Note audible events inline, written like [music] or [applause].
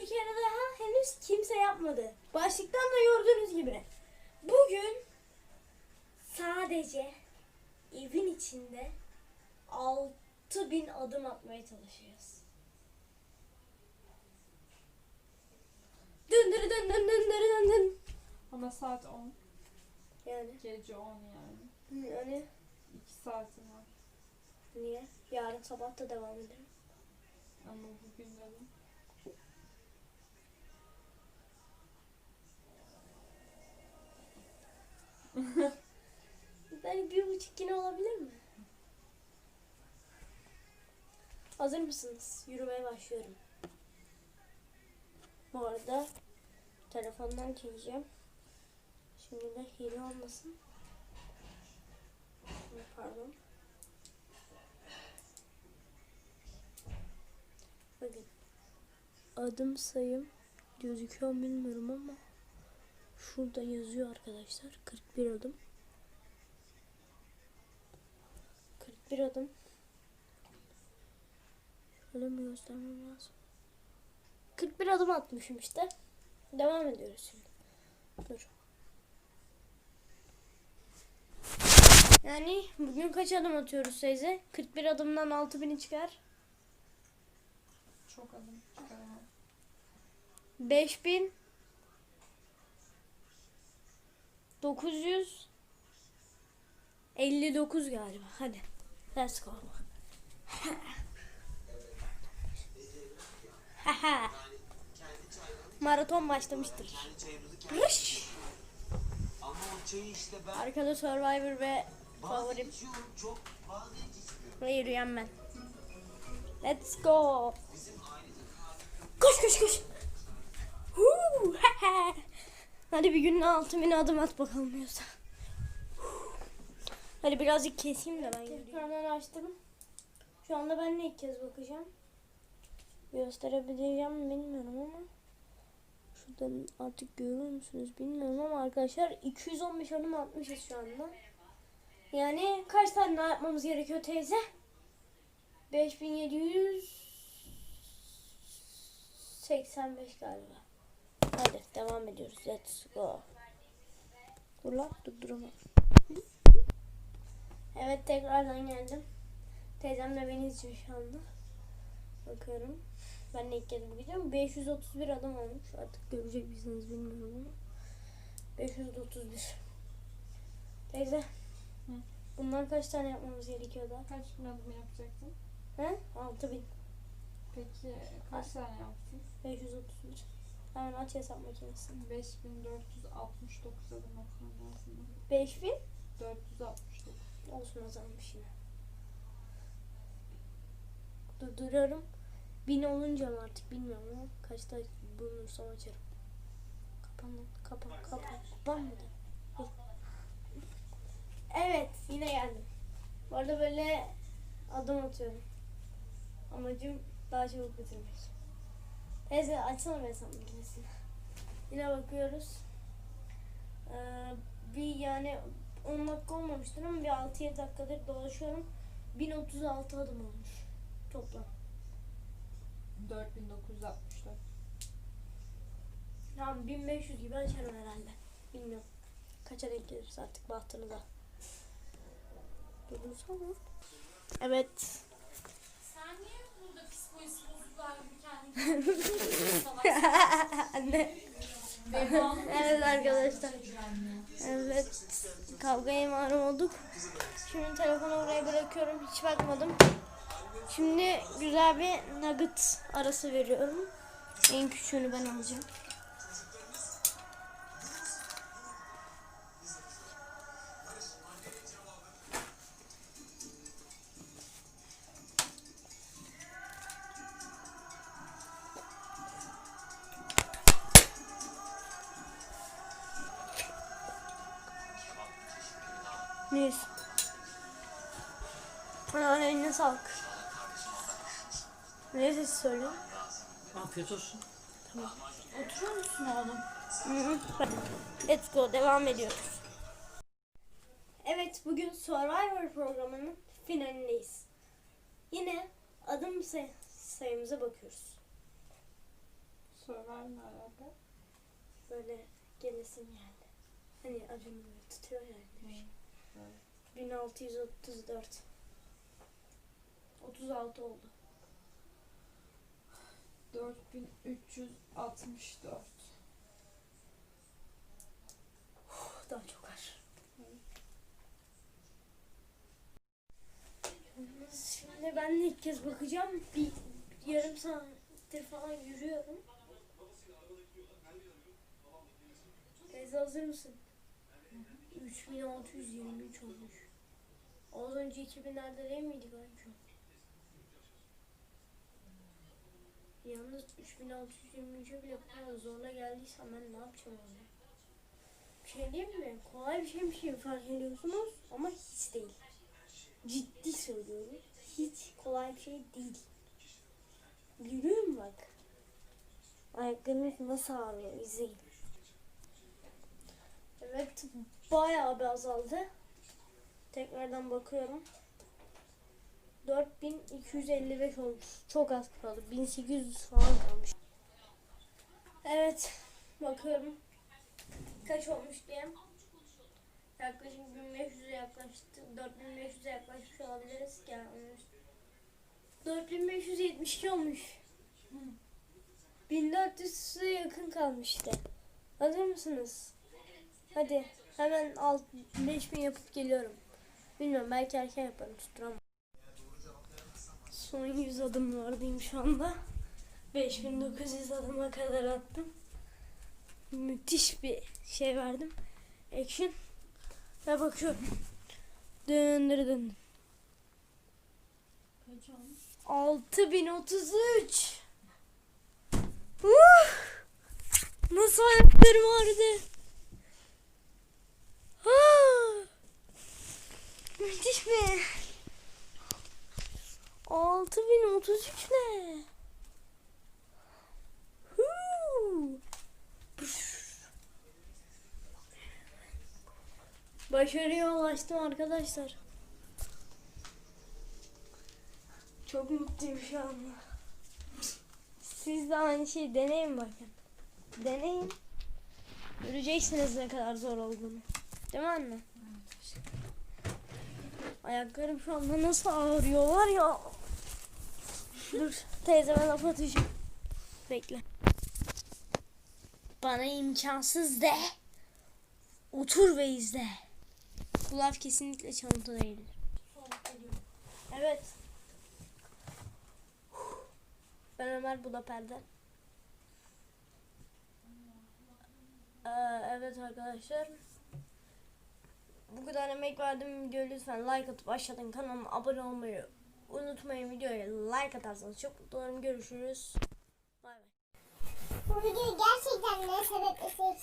kere daha henüz kimse yapmadı. Başlıktan da gördüğünüz gibi. Bugün sadece evin içinde 6000 adım atmaya çalışıyoruz. Dın dın dın dın dın dın. Ama saat 10. Yani, Gece 10 yani. yani 2 saatim var. niye? Yarın sabah da devam ederim. Ama bugün dedim. Yine olabilir mi? Hazır mısınız? Yürümeye başlıyorum. Bu arada telefondan çekeceğim. Şimdi de hile olmasın. Pardon. Bakın. Adım sayım gözüküyor bilmiyorum ama şurada yazıyor arkadaşlar. 41 adım. 41 adım. Şöyle mi göstermem lazım? 41 adım atmışım işte. Devam ediyoruz şimdi. Dur. Yani bugün kaç adım atıyoruz teyze? 41 adımdan 6000'i çıkar. Çok adım çıkaramam. 5000 959 galiba. Hadi. Let's go. Maraton başlamıştır. Ben Arkada Survivor ve favorim ve yürüyen. Let's go. Koş koş koş. Hadi bir günde 6000 adım at bakalım yoksa. Hadi birazcık keseyim de ben yürüyeyim. Tekrardan açtım. Şu anda ben de ilk kez bakacağım. Gösterebileceğim mi bilmiyorum ama. Şuradan artık görüyor musunuz bilmiyorum ama arkadaşlar 215 adım atmışız şu anda. Yani kaç tane daha yapmamız gerekiyor teyze? 5785 galiba. Hadi devam ediyoruz. Let's go. Dur lan. Evet tekrardan geldim. Teyzem de beni izliyor şu anda. Bakıyorum. Ben de ilk kez bakacağım. 531 adım olmuş. Artık görecek misiniz bilmiyorum ama. 531. Teyze. Bundan kaç tane yapmamız gerekiyor daha? Kaç bin adım yapacaktın? He? 6000. Peki kaç tane yaptın? 531. Hemen aç hesap makinesini. 5469 adım atman lazım. 5000 469. olsun azalmış yine. Durduruyorum. 1000 olunca mı artık bilmiyorum ama kaçta bulunursam açarım. Kapan lan. Kapan kapan. Kapanmadı. Evet yine geldim. Bu arada böyle adım atıyorum. Amacım daha çabuk bitirmek. Teyze açsana ben sana. Yine bakıyoruz. Ee, bir yani 10 dakika olmamıştır ama bir 6-7 dakikadır dolaşıyorum. 1036 adım olmuş toplam. 4964. Tamam 1500 gibi açarım herhalde. Bilmiyorum. Kaça denk gelirse artık bahtınıza. Durdursana. Evet. Sen niye burada psikolojisi bozuklar gibi kendini? [laughs] Anne. Evet arkadaşlar. Evet. Kavgaya malum olduk. Şimdi telefonu oraya bırakıyorum. Hiç bakmadım. Şimdi güzel bir nugget arası veriyorum. En küçüğünü ben alacağım. Neyse. Aa, eline sağlık. Ne sesi söylüyor? Afiyet olsun. Oturur musun oğlum? Hı hı. Let's go devam ediyoruz. Evet bugün Survivor programının finalindeyiz. Yine adım say- sayımıza bakıyoruz. Survivor'la alakalı. Böyle gelesim geldi. Hani böyle tutuyor yani. 1634. 36 oldu. 4364. Uf, Daha çok var. Şimdi ben de ilk kez bakacağım. Bir yarım saattir falan yürüyorum. Teyze hazır mısın? 3623 olmuş. Az önce 2000'lerde değil miydik bence? Yalnız 3623'e bile bu kadar zoruna geldiysem ben ne yapacağım onu? Bir şey diyeyim mi? Kolay bir şeymiş gibi fark ediyorsunuz ama hiç değil. Ciddi söylüyorum. Hiç kolay bir şey değil. Yürüyorum bak. Ayaklarım nasıl ağrıyor izleyin. Evet bayağı bir azaldı. Tekrardan bakıyorum. 4255 olmuş. Çok az kaldı. 1800 falan kalmış. Evet. Bakıyorum. Kaç olmuş diye. Yaklaşık 1500'e yaklaştı. 4500'e yaklaşmış olabiliriz. Gelmiş. 4572 olmuş. 1400'e yakın kalmıştı. Hazır mısınız? Hadi hemen alt 5000 yapıp geliyorum. Bilmiyorum belki erken yaparım tutturamam. Son 100 adımlardayım şu anda. 5900 adıma kadar attım. Müthiş bir şey verdim. Action. Ve bakıyorum. Döndür döndür. Kaç olmuş? 6033. Uh! Nasıl ayaklarım ağrıdı. Müthiş mi? 6033 ne? Başarıya ulaştım arkadaşlar. Çok mutluyum şu anda. Siz de aynı şeyi deneyin bakın. Deneyin. Göreceksiniz ne kadar zor olduğunu. Değil mi anne? Ayaklarım şu anda nasıl ağrıyor var ya. Dur teyzeme laf atacağım. Bekle. Bana imkansız de. Otur ve izle. Bu laf kesinlikle çanta değildir. Evet. Ben Ömer bu da Perde. Ee, evet arkadaşlar. Bu kadar emek verdim videoya lütfen like atıp aşağıdan kanalıma abone olmayı unutmayın. Videoya like atarsanız çok mutlu olurum. Görüşürüz. Bay bay. Bu videoyu gerçekten ne sebeple çek-